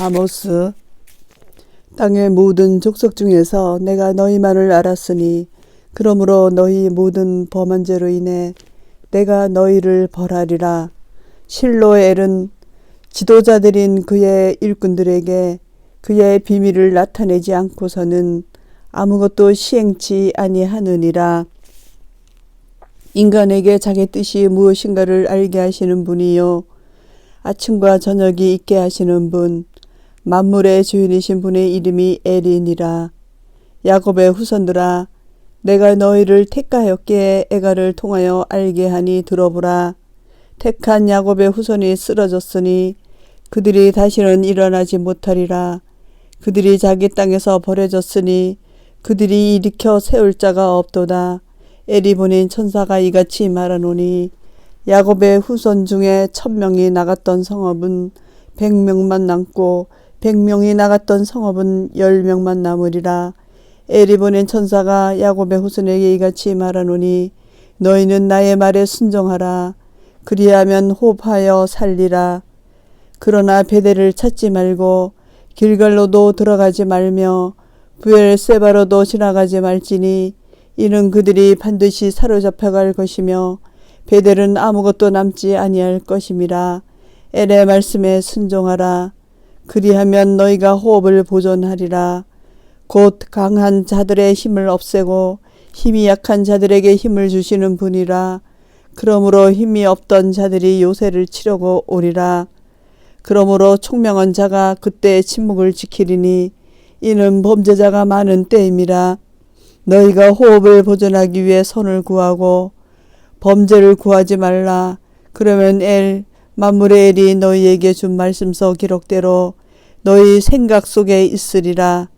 아모스 땅의 모든 족속 중에서 내가 너희만을 알았으니 그러므로 너희 모든 범한 죄로 인해 내가 너희를 벌하리라. 실로 엘은 지도자들인 그의 일꾼들에게 그의 비밀을 나타내지 않고서는 아무것도 시행치 아니하느니라. 인간에게 자기 뜻이 무엇인가를 알게 하시는 분이요. 아침과 저녁이 있게 하시는 분 만물의 주인이신 분의 이름이 에린이라. 야곱의 후손들아 내가 너희를 택하였기에 애가를 통하여 알게 하니 들어보라. 택한 야곱의 후손이 쓰러졌으니 그들이 다시는 일어나지 못하리라. 그들이 자기 땅에서 버려졌으니 그들이 일으켜 세울 자가 없도다. 에리 보낸 천사가 이같이 말하노니 야곱의 후손 중에 천명이 나갔던 성읍은 백명만 남고 백명이 나갔던 성읍은 열명만 남으리라. 에리 보낸 천사가 야곱의 후손에게 이같이 말하노니 너희는 나의 말에 순종하라. 그리하면 호흡하여 살리라. 그러나 베델을 찾지 말고 길갈로도 들어가지 말며 부엘세바로도 지나가지 말지니 이는 그들이 반드시 사로잡혀갈 것이며 베델은 아무것도 남지 아니할 것임이라. 엘의 말씀에 순종하라. 그리하면 너희가 호흡을 보존하리라. 곧 강한 자들의 힘을 없애고 힘이 약한 자들에게 힘을 주시는 분이라. 그러므로 힘이 없던 자들이 요새를 치려고 오리라. 그러므로 총명한 자가 그때 침묵을 지키리니 이는 범죄자가 많은 때임이라. 너희가 호흡을 보존하기 위해 손을 구하고 범죄를 구하지 말라. 그러면 엘 만물의 엘이 너희에게 준 말씀서 기록대로 너희 생각 속에 있으리라.